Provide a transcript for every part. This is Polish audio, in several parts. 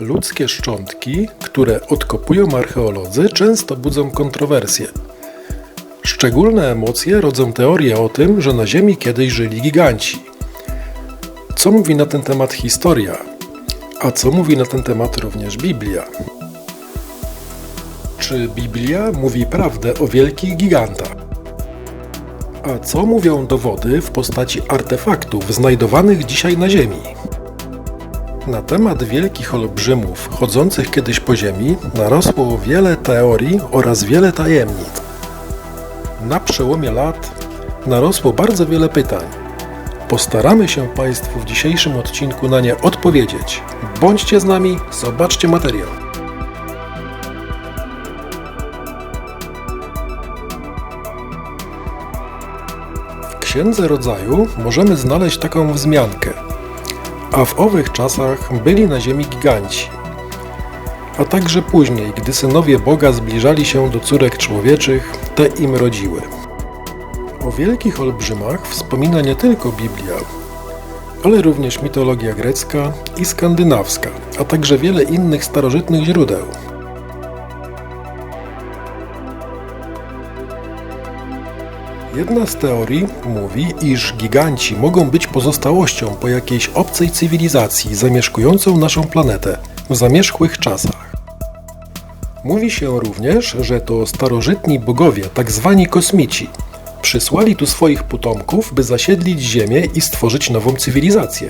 Ludzkie szczątki, które odkopują archeolodzy, często budzą kontrowersje. Szczególne emocje rodzą teorie o tym, że na Ziemi kiedyś żyli giganci. Co mówi na ten temat historia? A co mówi na ten temat również Biblia? Czy Biblia mówi prawdę o wielkich gigantach? A co mówią dowody w postaci artefaktów znajdowanych dzisiaj na Ziemi? Na temat wielkich olbrzymów chodzących kiedyś po Ziemi narosło wiele teorii oraz wiele tajemnic. Na przełomie lat narosło bardzo wiele pytań. Postaramy się Państwu w dzisiejszym odcinku na nie odpowiedzieć. Bądźcie z nami, zobaczcie materiał. W Księdze Rodzaju możemy znaleźć taką wzmiankę. A w owych czasach byli na ziemi giganci. A także później, gdy synowie Boga zbliżali się do córek człowieczych, te im rodziły. O wielkich olbrzymach wspomina nie tylko Biblia, ale również mitologia grecka i skandynawska, a także wiele innych starożytnych źródeł. Jedna z teorii mówi, iż giganci mogą być pozostałością po jakiejś obcej cywilizacji zamieszkującą naszą planetę w zamierzchłych czasach. Mówi się również, że to starożytni bogowie, tak zwani kosmici, przysłali tu swoich potomków, by zasiedlić Ziemię i stworzyć nową cywilizację.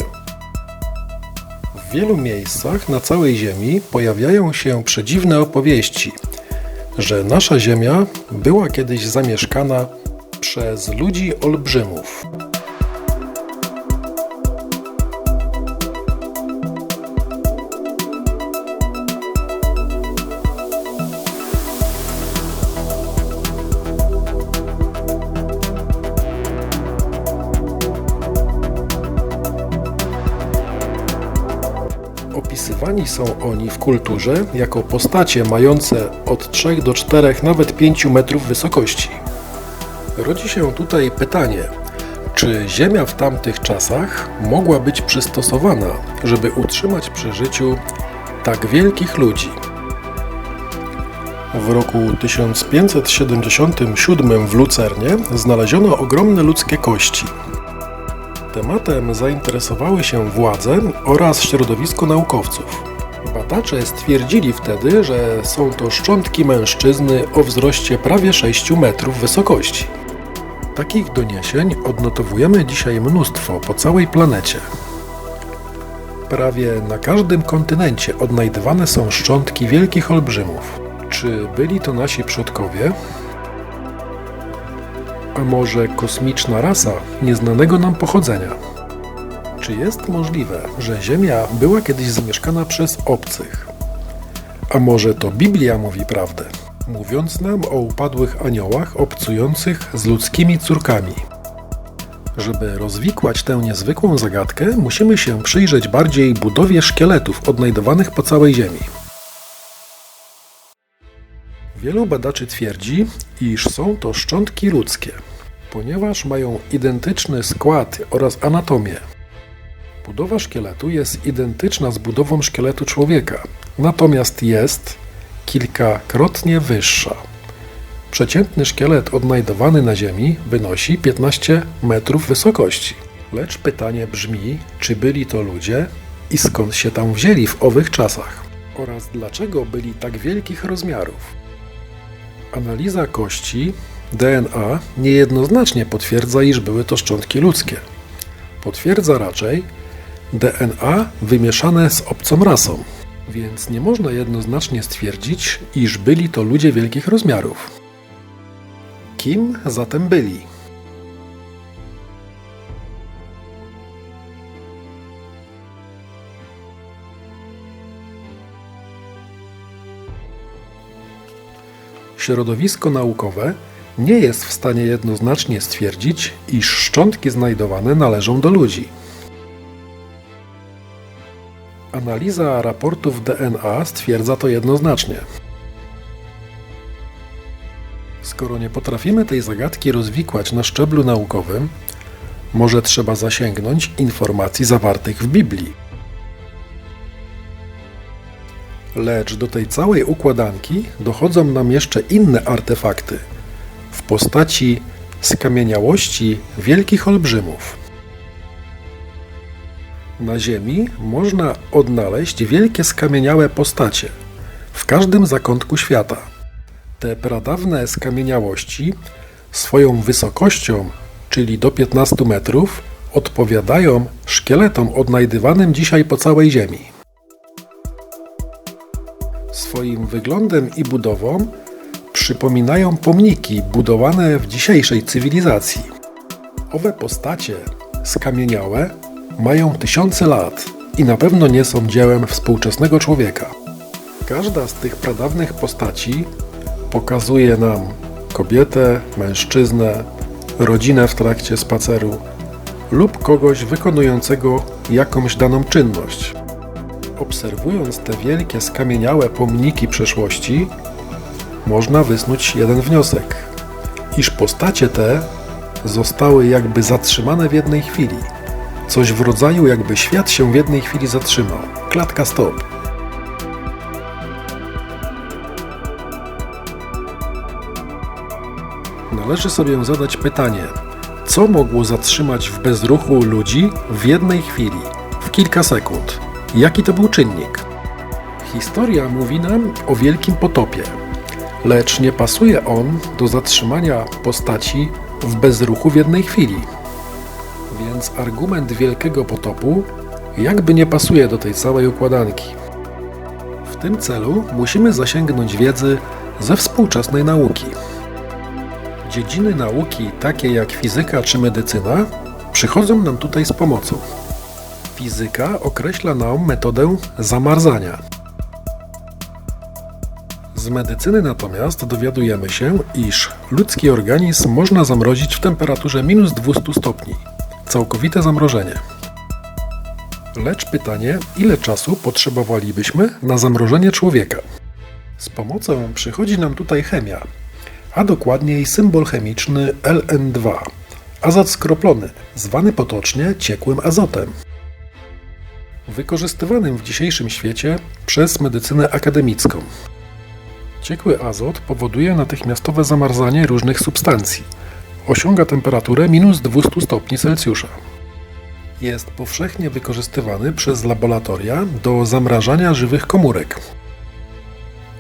W wielu miejscach na całej Ziemi pojawiają się przedziwne opowieści, że nasza Ziemia była kiedyś zamieszkana przez ludzi olbrzymów. Opisywani są oni w kulturze jako postacie mające od 3 do 4, nawet 5 metrów wysokości. Rodzi się tutaj pytanie, czy Ziemia w tamtych czasach mogła być przystosowana, żeby utrzymać przy życiu tak wielkich ludzi? W roku 1577 w Lucernie znaleziono ogromne ludzkie kości. Tematem zainteresowały się władze oraz środowisko naukowców. Badacze stwierdzili wtedy, że są to szczątki mężczyzny o wzroście prawie 6 metrów wysokości. Takich doniesień odnotowujemy dzisiaj mnóstwo po całej planecie. Prawie na każdym kontynencie odnajdywane są szczątki wielkich olbrzymów. Czy byli to nasi przodkowie? A może kosmiczna rasa nieznanego nam pochodzenia? Czy jest możliwe, że Ziemia była kiedyś zamieszkana przez obcych? A może to Biblia mówi prawdę? mówiąc nam o upadłych aniołach obcujących z ludzkimi córkami. Żeby rozwikłać tę niezwykłą zagadkę, musimy się przyjrzeć bardziej budowie szkieletów odnajdowanych po całej Ziemi. Wielu badaczy twierdzi, iż są to szczątki ludzkie, ponieważ mają identyczny skład oraz anatomię. Budowa szkieletu jest identyczna z budową szkieletu człowieka, natomiast jest kilkakrotnie wyższa. Przeciętny szkielet odnajdowany na Ziemi wynosi 15 metrów wysokości. Lecz pytanie brzmi, czy byli to ludzie i skąd się tam wzięli w owych czasach? Oraz dlaczego byli tak wielkich rozmiarów? Analiza kości DNA niejednoznacznie potwierdza, iż były to szczątki ludzkie. Potwierdza raczej DNA wymieszane z obcą rasą więc nie można jednoznacznie stwierdzić, iż byli to ludzie wielkich rozmiarów. Kim zatem byli? Środowisko naukowe nie jest w stanie jednoznacznie stwierdzić, iż szczątki znajdowane należą do ludzi. Analiza raportów DNA stwierdza to jednoznacznie. Skoro nie potrafimy tej zagadki rozwikłać na szczeblu naukowym, może trzeba zasięgnąć informacji zawartych w Biblii. Lecz do tej całej układanki dochodzą nam jeszcze inne artefakty w postaci skamieniałości wielkich olbrzymów. Na Ziemi można odnaleźć wielkie skamieniałe postacie w każdym zakątku świata. Te pradawne skamieniałości swoją wysokością, czyli do 15 metrów, odpowiadają szkieletom odnajdywanym dzisiaj po całej Ziemi. Swoim wyglądem i budową przypominają pomniki budowane w dzisiejszej cywilizacji. Owe postacie skamieniałe mają tysiące lat i na pewno nie są dziełem współczesnego człowieka. Każda z tych pradawnych postaci pokazuje nam kobietę, mężczyznę, rodzinę w trakcie spaceru lub kogoś wykonującego jakąś daną czynność. Obserwując te wielkie skamieniałe pomniki przeszłości, można wysnuć jeden wniosek, iż postacie te zostały jakby zatrzymane w jednej chwili. Coś w rodzaju jakby świat się w jednej chwili zatrzymał. Klatka stop. Należy sobie zadać pytanie, co mogło zatrzymać w bezruchu ludzi w jednej chwili, w kilka sekund? Jaki to był czynnik? Historia mówi nam o wielkim potopie, lecz nie pasuje on do zatrzymania postaci w bezruchu w jednej chwili. Więc argument wielkiego potopu jakby nie pasuje do tej całej układanki. W tym celu musimy zasięgnąć wiedzy ze współczesnej nauki. Dziedziny nauki, takie jak fizyka czy medycyna, przychodzą nam tutaj z pomocą. Fizyka określa nam metodę zamarzania. Z medycyny natomiast dowiadujemy się, iż ludzki organizm można zamrozić w temperaturze minus 200 stopni. Całkowite zamrożenie. Lecz pytanie, ile czasu potrzebowalibyśmy na zamrożenie człowieka? Z pomocą przychodzi nam tutaj chemia, a dokładniej symbol chemiczny LN2, azot skroplony, zwany potocznie ciekłym azotem. Wykorzystywanym w dzisiejszym świecie przez medycynę akademicką. Ciekły azot powoduje natychmiastowe zamarzanie różnych substancji. Osiąga temperaturę minus 200 stopni Celsjusza. Jest powszechnie wykorzystywany przez laboratoria do zamrażania żywych komórek.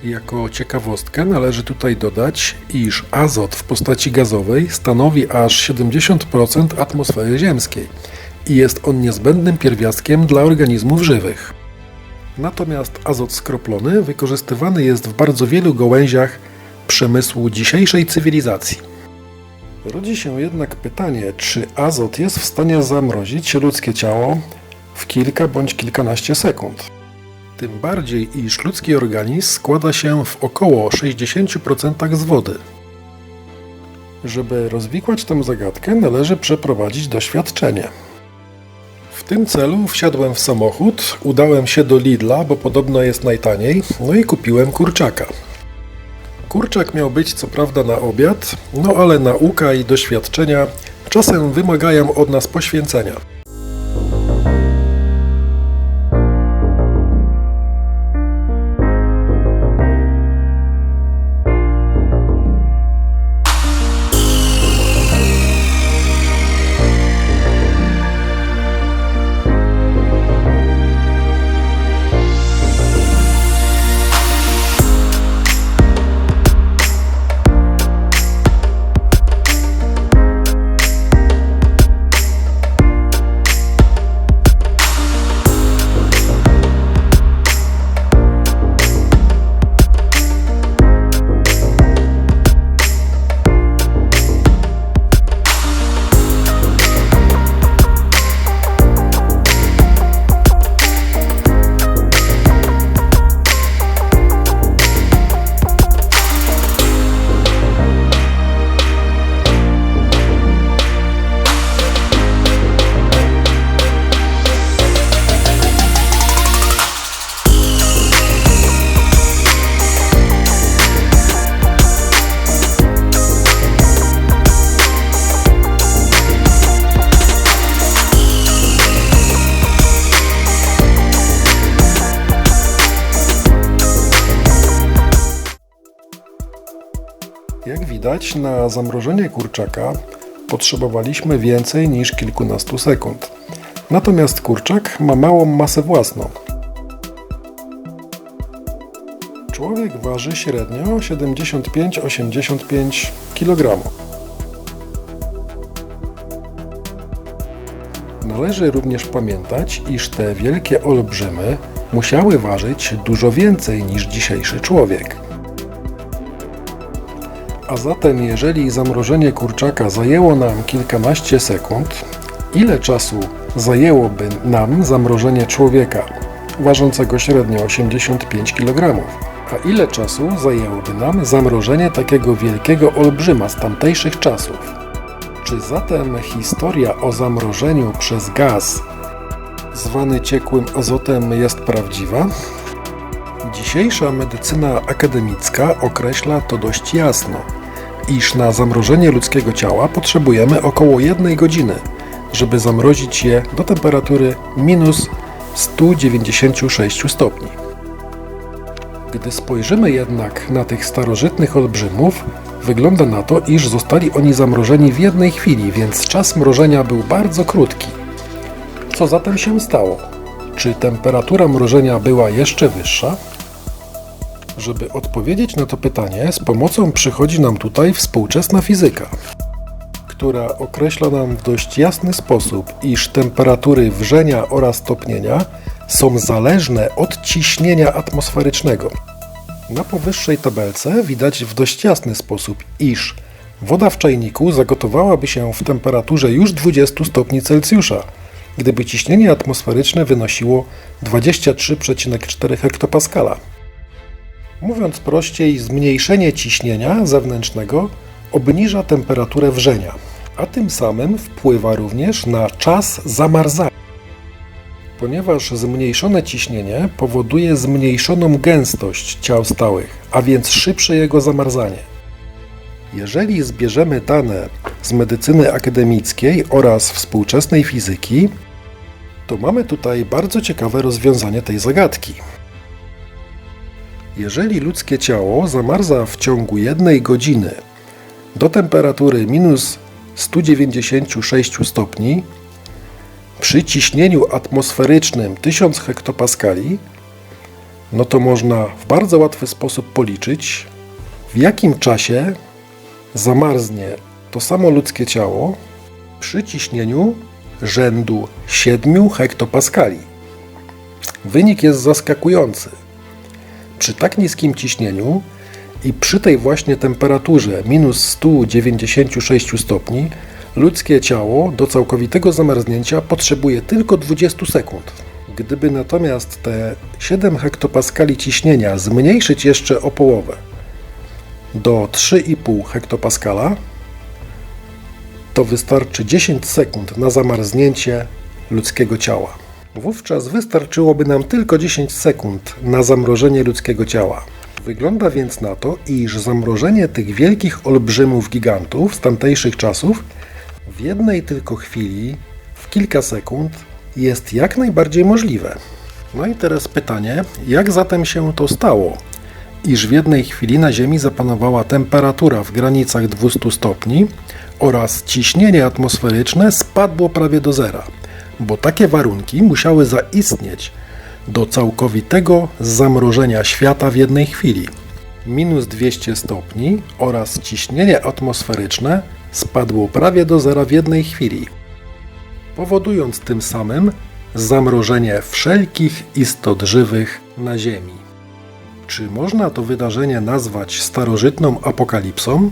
Jako ciekawostkę należy tutaj dodać, iż azot w postaci gazowej stanowi aż 70% atmosfery ziemskiej i jest on niezbędnym pierwiastkiem dla organizmów żywych. Natomiast azot skroplony wykorzystywany jest w bardzo wielu gałęziach przemysłu dzisiejszej cywilizacji. Rodzi się jednak pytanie, czy azot jest w stanie zamrozić ludzkie ciało w kilka bądź kilkanaście sekund. Tym bardziej, iż ludzki organizm składa się w około 60% z wody. Żeby rozwikłać tę zagadkę, należy przeprowadzić doświadczenie. W tym celu wsiadłem w samochód, udałem się do Lidla, bo podobno jest najtaniej, no i kupiłem kurczaka. Kurczak miał być co prawda na obiad, no ale nauka i doświadczenia czasem wymagają od nas poświęcenia. Na zamrożenie kurczaka potrzebowaliśmy więcej niż kilkunastu sekund. Natomiast kurczak ma małą masę własną. Człowiek waży średnio 75-85 kg. Należy również pamiętać, iż te wielkie olbrzymy musiały ważyć dużo więcej niż dzisiejszy człowiek. A zatem, jeżeli zamrożenie kurczaka zajęło nam kilkanaście sekund, ile czasu zajęłoby nam zamrożenie człowieka ważącego średnio 85 kg? A ile czasu zajęłoby nam zamrożenie takiego wielkiego olbrzyma z tamtejszych czasów? Czy zatem historia o zamrożeniu przez gaz zwany ciekłym azotem jest prawdziwa? Dzisiejsza medycyna akademicka określa to dość jasno, iż na zamrożenie ludzkiego ciała potrzebujemy około jednej godziny, żeby zamrozić je do temperatury minus 196 stopni. Gdy spojrzymy jednak na tych starożytnych olbrzymów, wygląda na to, iż zostali oni zamrożeni w jednej chwili, więc czas mrożenia był bardzo krótki. Co zatem się stało? Czy temperatura mrożenia była jeszcze wyższa? Żeby odpowiedzieć na to pytanie, z pomocą przychodzi nam tutaj współczesna fizyka, która określa nam w dość jasny sposób, iż temperatury wrzenia oraz topnienia są zależne od ciśnienia atmosferycznego. Na powyższej tabelce widać w dość jasny sposób, iż woda w czajniku zagotowałaby się w temperaturze już 20 stopni Celsjusza, gdyby ciśnienie atmosferyczne wynosiło 23,4 hektopaskala. Mówiąc prościej, zmniejszenie ciśnienia zewnętrznego obniża temperaturę wrzenia, a tym samym wpływa również na czas zamarzania ponieważ zmniejszone ciśnienie powoduje zmniejszoną gęstość ciał stałych, a więc szybsze jego zamarzanie. Jeżeli zbierzemy dane z medycyny akademickiej oraz współczesnej fizyki, to mamy tutaj bardzo ciekawe rozwiązanie tej zagadki. Jeżeli ludzkie ciało zamarza w ciągu jednej godziny do temperatury minus 196 stopni, przy ciśnieniu atmosferycznym 1000 hektopaskali, no to można w bardzo łatwy sposób policzyć, w jakim czasie zamarznie to samo ludzkie ciało przy ciśnieniu rzędu 7 hektopaskali. Wynik jest zaskakujący. Przy tak niskim ciśnieniu i przy tej właśnie temperaturze minus 196 stopni Ludzkie ciało do całkowitego zamarznięcia potrzebuje tylko 20 sekund. Gdyby natomiast te 7 hektopaskali ciśnienia zmniejszyć jeszcze o połowę do 3,5 hektopaskala, to wystarczy 10 sekund na zamarznięcie ludzkiego ciała. Wówczas wystarczyłoby nam tylko 10 sekund na zamrożenie ludzkiego ciała. Wygląda więc na to, iż zamrożenie tych wielkich olbrzymów gigantów z tamtejszych czasów w jednej tylko chwili, w kilka sekund, jest jak najbardziej możliwe. No i teraz pytanie, jak zatem się to stało, iż w jednej chwili na Ziemi zapanowała temperatura w granicach 200 stopni oraz ciśnienie atmosferyczne spadło prawie do zera, bo takie warunki musiały zaistnieć do całkowitego zamrożenia świata w jednej chwili. Minus 200 stopni oraz ciśnienie atmosferyczne spadło prawie do zera w jednej chwili, powodując tym samym zamrożenie wszelkich istot żywych na Ziemi. Czy można to wydarzenie nazwać starożytną apokalipsą?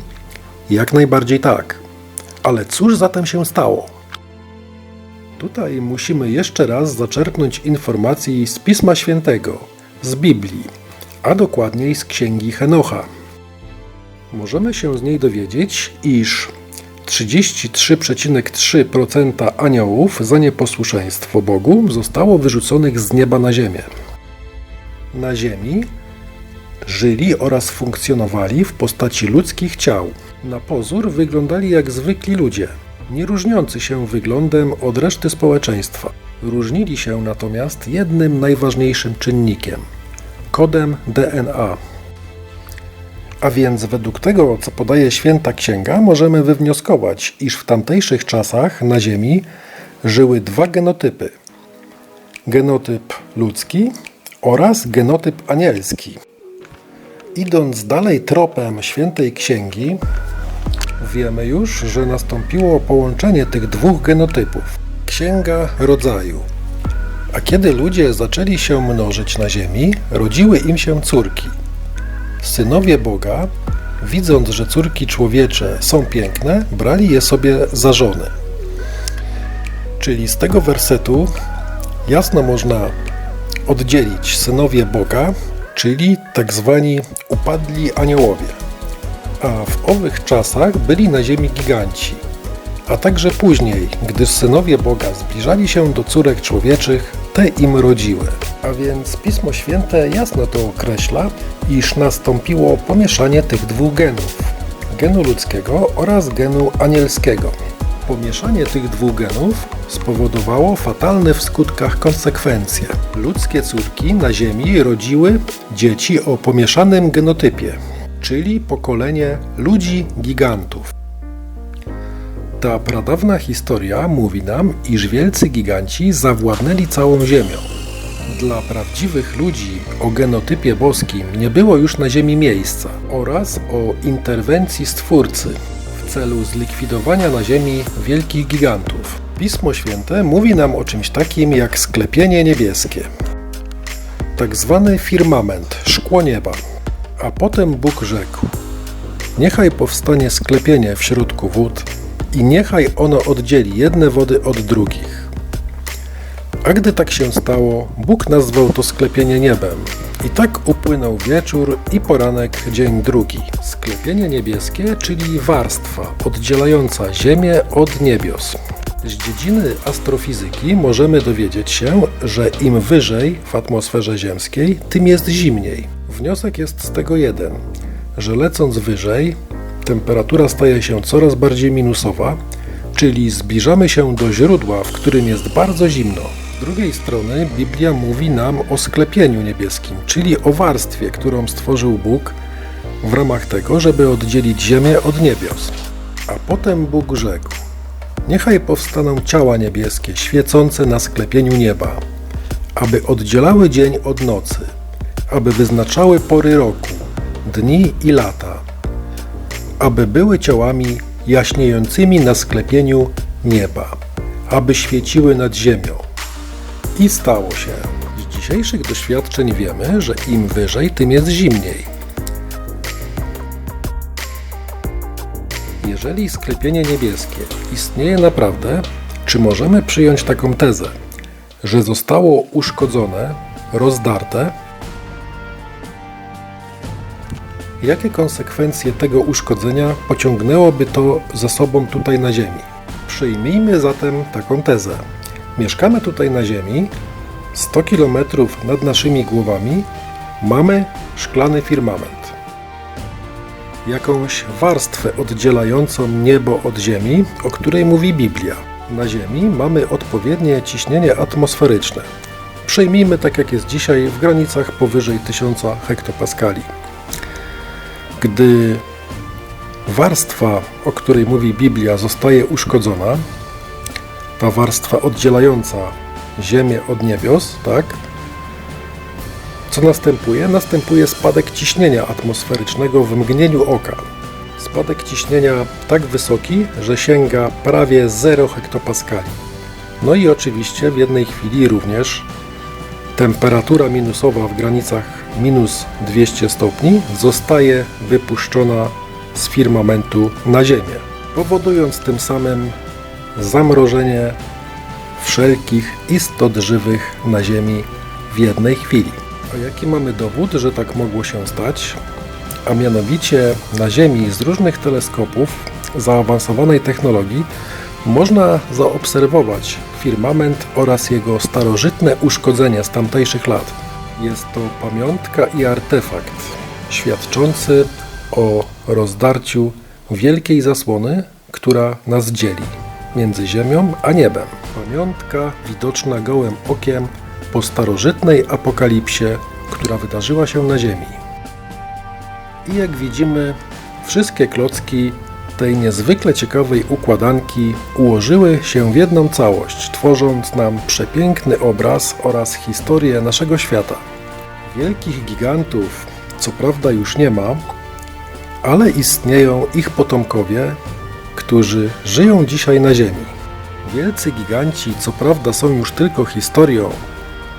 Jak najbardziej tak. Ale cóż zatem się stało? Tutaj musimy jeszcze raz zaczerpnąć informacji z Pisma Świętego, z Biblii, a dokładniej z Księgi Henocha. Możemy się z niej dowiedzieć, iż 33,3% aniołów za nieposłuszeństwo Bogu zostało wyrzuconych z nieba na ziemię. Na ziemi żyli oraz funkcjonowali w postaci ludzkich ciał. Na pozór wyglądali jak zwykli ludzie, nie różniący się wyglądem od reszty społeczeństwa. Różnili się natomiast jednym najważniejszym czynnikiem kodem DNA. A więc według tego, co podaje święta księga, możemy wywnioskować, iż w tamtejszych czasach na Ziemi żyły dwa genotypy. Genotyp ludzki oraz genotyp anielski. Idąc dalej tropem świętej księgi, wiemy już, że nastąpiło połączenie tych dwóch genotypów. Księga rodzaju. A kiedy ludzie zaczęli się mnożyć na ziemi, rodziły im się córki. Synowie Boga, widząc, że córki człowiecze są piękne, brali je sobie za żony. Czyli z tego wersetu jasno można oddzielić synowie Boga, czyli tak zwani upadli aniołowie. A w owych czasach byli na ziemi giganci, a także później, gdyż synowie Boga zbliżali się do córek człowieczych, te im rodziły. A więc Pismo Święte jasno to określa, iż nastąpiło pomieszanie tych dwóch genów genu ludzkiego oraz genu anielskiego. Pomieszanie tych dwóch genów spowodowało fatalne w skutkach konsekwencje. Ludzkie córki na Ziemi rodziły dzieci o pomieszanym genotypie, czyli pokolenie ludzi gigantów. Ta pradawna historia mówi nam, iż wielcy giganci zawładnęli całą Ziemią. Dla prawdziwych ludzi o genotypie boskim nie było już na Ziemi miejsca oraz o interwencji Stwórcy w celu zlikwidowania na Ziemi wielkich gigantów. Pismo Święte mówi nam o czymś takim jak sklepienie niebieskie, tak zwany firmament, szkło nieba. A potem Bóg rzekł: Niechaj powstanie sklepienie w środku wód i niechaj ono oddzieli jedne wody od drugich. A gdy tak się stało, Bóg nazwał to sklepienie niebem. I tak upłynął wieczór i poranek dzień drugi. Sklepienie niebieskie, czyli warstwa oddzielająca Ziemię od niebios. Z dziedziny astrofizyki możemy dowiedzieć się, że im wyżej w atmosferze ziemskiej, tym jest zimniej. Wniosek jest z tego jeden, że lecąc wyżej, temperatura staje się coraz bardziej minusowa, czyli zbliżamy się do źródła, w którym jest bardzo zimno. Z drugiej strony Biblia mówi nam o sklepieniu niebieskim, czyli o warstwie, którą stworzył Bóg w ramach tego, żeby oddzielić ziemię od niebios. A potem Bóg rzekł: Niechaj powstaną ciała niebieskie, świecące na sklepieniu nieba, aby oddzielały dzień od nocy, aby wyznaczały pory roku, dni i lata, aby były ciałami jaśniejącymi na sklepieniu nieba, aby świeciły nad ziemią. I stało się. Z dzisiejszych doświadczeń wiemy, że im wyżej, tym jest zimniej. Jeżeli sklepienie niebieskie istnieje naprawdę, czy możemy przyjąć taką tezę, że zostało uszkodzone, rozdarte? Jakie konsekwencje tego uszkodzenia pociągnęłoby to za sobą tutaj na Ziemi? Przyjmijmy zatem taką tezę. Mieszkamy tutaj na Ziemi, 100 km nad naszymi głowami mamy szklany firmament jakąś warstwę oddzielającą niebo od Ziemi, o której mówi Biblia. Na Ziemi mamy odpowiednie ciśnienie atmosferyczne. Przyjmijmy tak jak jest dzisiaj w granicach powyżej 1000 hektopaskali. Gdy warstwa, o której mówi Biblia, zostaje uszkodzona, ta warstwa oddzielająca Ziemię od niebios, tak? Co następuje? Następuje spadek ciśnienia atmosferycznego w mgnieniu oka. Spadek ciśnienia tak wysoki, że sięga prawie 0 hektopaskali. No i oczywiście w jednej chwili również temperatura minusowa w granicach minus 200 stopni zostaje wypuszczona z firmamentu na Ziemię, powodując tym samym zamrożenie wszelkich istot żywych na Ziemi w jednej chwili. A jaki mamy dowód, że tak mogło się stać? A mianowicie na Ziemi z różnych teleskopów zaawansowanej technologii można zaobserwować firmament oraz jego starożytne uszkodzenia z tamtejszych lat. Jest to pamiątka i artefakt świadczący o rozdarciu wielkiej zasłony, która nas dzieli między Ziemią a niebem. Pamiątka widoczna gołym okiem po starożytnej apokalipsie, która wydarzyła się na Ziemi. I jak widzimy, wszystkie klocki tej niezwykle ciekawej układanki ułożyły się w jedną całość, tworząc nam przepiękny obraz oraz historię naszego świata. Wielkich gigantów, co prawda, już nie ma, ale istnieją ich potomkowie, którzy żyją dzisiaj na Ziemi. Wielcy giganci, co prawda, są już tylko historią,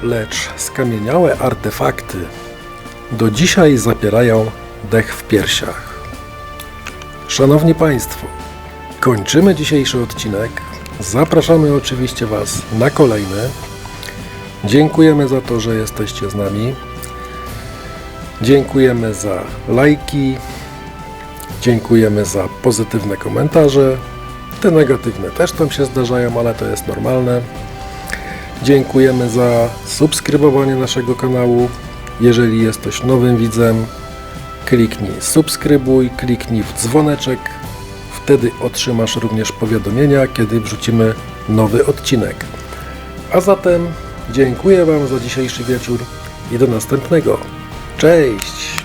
lecz skamieniałe artefakty do dzisiaj zapierają dech w piersiach. Szanowni Państwo, kończymy dzisiejszy odcinek. Zapraszamy oczywiście Was na kolejny. Dziękujemy za to, że jesteście z nami. Dziękujemy za lajki. Dziękujemy za pozytywne komentarze. Te negatywne też tam się zdarzają, ale to jest normalne. Dziękujemy za subskrybowanie naszego kanału. Jeżeli jesteś nowym widzem, kliknij subskrybuj, kliknij w dzwoneczek. Wtedy otrzymasz również powiadomienia, kiedy wrzucimy nowy odcinek. A zatem dziękuję Wam za dzisiejszy wieczór i do następnego. Cześć!